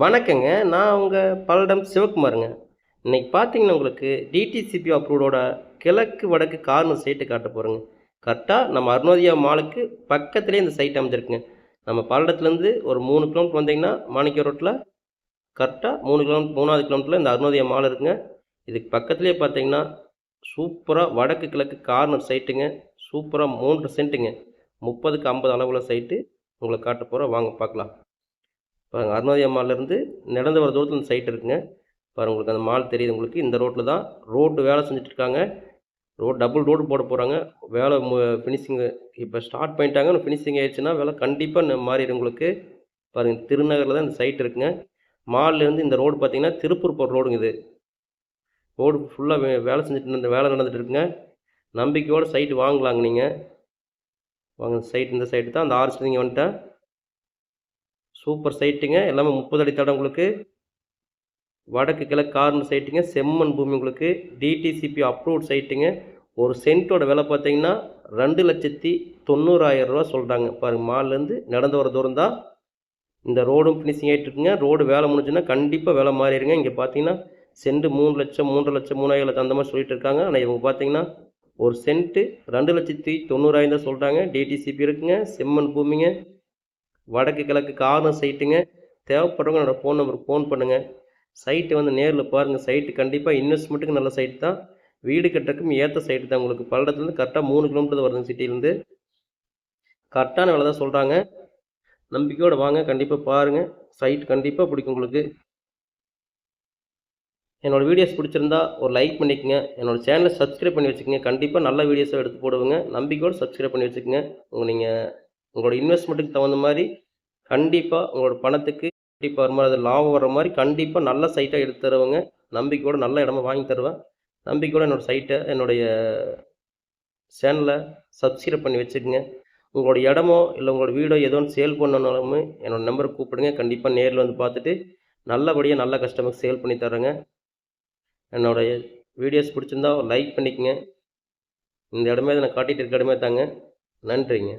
வணக்கங்க. நான் உங்கள் பல்லடம் சிவகுமாருங்க. இன்றைக்கி பார்த்தீங்கன்னா உங்களுக்கு டிடிசிபி அப்ரூவோட கிழக்கு வடக்கு கார்னர் சைட்டு காட்ட போகிறோங்க கரெக்டாக நம்ம அருணோதயா மாலுக்கு பக்கத்துலேயே இந்த சைட் அமைஞ்சிருக்குங்க. நம்ம பல்லடத்துலேருந்து ஒரு மூணு கிலோமீட்டர் வந்தீங்கன்னா மாணிக்க ரோட்டில் கரெக்டாக மூணு கிலோமீட்டர் மூணாவது கிலோமீட்டரில் இந்த அருணோதியா மால் இருக்குங்க. இதுக்கு பக்கத்துலேயே பார்த்தீங்கன்னா சூப்பராக வடக்கு கிழக்கு கார்னர் சைட்டுங்க சூப்பராக மூன்று சென்ட்டுங்க முப்பதுக்கு ஐம்பது அளவுள்ள சைட்டு உங்களை காட்ட போகிறோம் வாங்க பார்க்கலாம். பாருங்கள் அருணாதியா மால்லேருந்து நடந்து வர தூரத்தில் அந்த சைட் இருக்குங்க. பாருங்கள் உங்களுக்கு அந்த மால் தெரியுது உங்களுக்கு. இந்த ரோட்டில் தான் ரோடு வேலை செஞ்சுட்டு இருக்காங்க. ரோடு டபுள் ரோடு போட போகிறாங்க வேலை ஃபினிஷிங்கு இப்போ ஸ்டார்ட் பண்ணிட்டாங்க. ஃபினிஷிங் ஆயிடுச்சுன்னா வேலை கண்டிப்பாக மாறிடும் உங்களுக்கு. பாருங்கள் திருநகரில் தான் இந்த சைட் இருக்குங்க. மால்லேருந்து இந்த ரோடு பார்த்தீங்கன்னா திருப்பூர் போகிற ரோடுங்க இது. ரோடு ஃபுல்லாக வே வேலை செஞ்சுட்டு இந்த வேலை நடந்துட்டு இருக்குங்க. நம்பிக்கையோடு சைட்டு வாங்கலாங்க நீங்கள் வாங்க சைட் இந்த சைட்டு தான். அந்த ஆர்ச் நீங்கள் வந்துட்டேன் சூப்பர் சைட்டுங்க. எல்லாமே முப்பது அடி தடம் உங்களுக்கு. வடக்கு கிழக்கு கார்னர் சைட்டுங்க. செம்மண் பூமி உங்களுக்கு. டிடிசிபி அப்ரூவ்ட் சைட்டுங்க. ஒரு சென்ட்டோட விலை பார்த்தீங்கன்னா ரெண்டு லட்சத்தி தொண்ணூறாயிரம் ரூபா சொல்கிறாங்க பாருங்கள் மால்லேருந்து நடந்து வர தூரம் தான் இந்த ரோடும் ஃபினிஷிங் ஆகிட்டு இருக்குங்க. ரோடு வேலை முடிஞ்சுன்னா கண்டிப்பாக விலை மாறிடுங்க. இங்கே பார்த்தீங்கன்னா சென்ட் மூணு லட்சம் மூன்று லட்சம் மூணாயிரம் லட்சம் அந்த மாதிரி சொல்லிட்டு இருக்காங்க. ஆனால் இவங்க பார்த்தீங்கன்னா ஒரு சென்ட்டு ரெண்டு லட்சத்தி தொண்ணூறாயிரம் தான் சொல்கிறாங்க டிடிசிபி இருக்குங்க. செம்மண் பூமிங்க. வடக்கு கிழக்கு கார்னர் சைட்டுங்க தேவைப்படுறவங்க என்னோடய ஃபோன் நம்பருக்கு ஃபோன் பண்ணுங்கள் சைட்டு வந்து நேரில் பாருங்கள் சைட்டு கண்டிப்பாக இன்வெஸ்ட்மெண்ட்டுக்கு நல்ல சைட் தான். வீடு கட்டுறதுக்கும் ஏற்ற சைட்டு தான். உங்களுக்கு பல்லடத்துலேருந்து கரெக்டாக மூணு கிலோமீட்டர் வருது வருதுங்க சிட்டிலேருந்து கரெக்டான விலை தான் சொல்கிறாங்க நம்பிக்கையோடு வாங்க. கண்டிப்பாக பாருங்கள் சைட் கண்டிப்பாக பிடிக்கும் உங்களுக்கு. என்னோடய வீடியோஸ் பிடிச்சிருந்தா ஒரு லைக் பண்ணிக்கோங்க. என்னோடய சேனலை சப்ஸ்கிரைப் பண்ணி வச்சுக்கோங்க. கண்டிப்பாக நல்ல வீடியோஸை எடுத்து போடுவேங்க. நம்பிக்கையோடு சப்ஸ்கிரைப் பண்ணி வச்சுக்கோங்க. உங்கள் நீங்கள் உங்களோட இன்வெஸ்ட்மெண்ட்டுக்கு தகுந்த மாதிரி கண்டிப்பாக உங்களோட பணத்துக்கு கண்டிப்பாக வர மாதிரி அது லாபம் வர மாதிரி கண்டிப்பாக நல்ல சைட்டாக எடுத்து தருவாங்க. நம்பிக்கையோட நல்ல இடமா வாங்கி தருவேன். நம்பிக்கையோட என்னோடய சைட்டை என்னுடைய சேனலை சப்ஸ்கிரைப் பண்ணி வச்சுக்கோங்க. உங்களோட இடமோ இல்லை உங்களோட வீடோ ஏதோ ஒன்று சேல் பண்ணனாலுமே என்னோடய நம்பருக்கு கூப்பிடுங்க. கண்டிப்பாக நேரில் வந்து பார்த்துட்டு நல்லபடியாக நல்ல கஸ்டமருக்கு சேல் பண்ணி தரேங்க என்னோடய வீடியோஸ் பிடிச்சிருந்தா லைக் பண்ணிக்கங்க. இந்த இடமே நான் காட்டிகிட்டு இருக்க இடமே தாங்க. நன்றிங்க.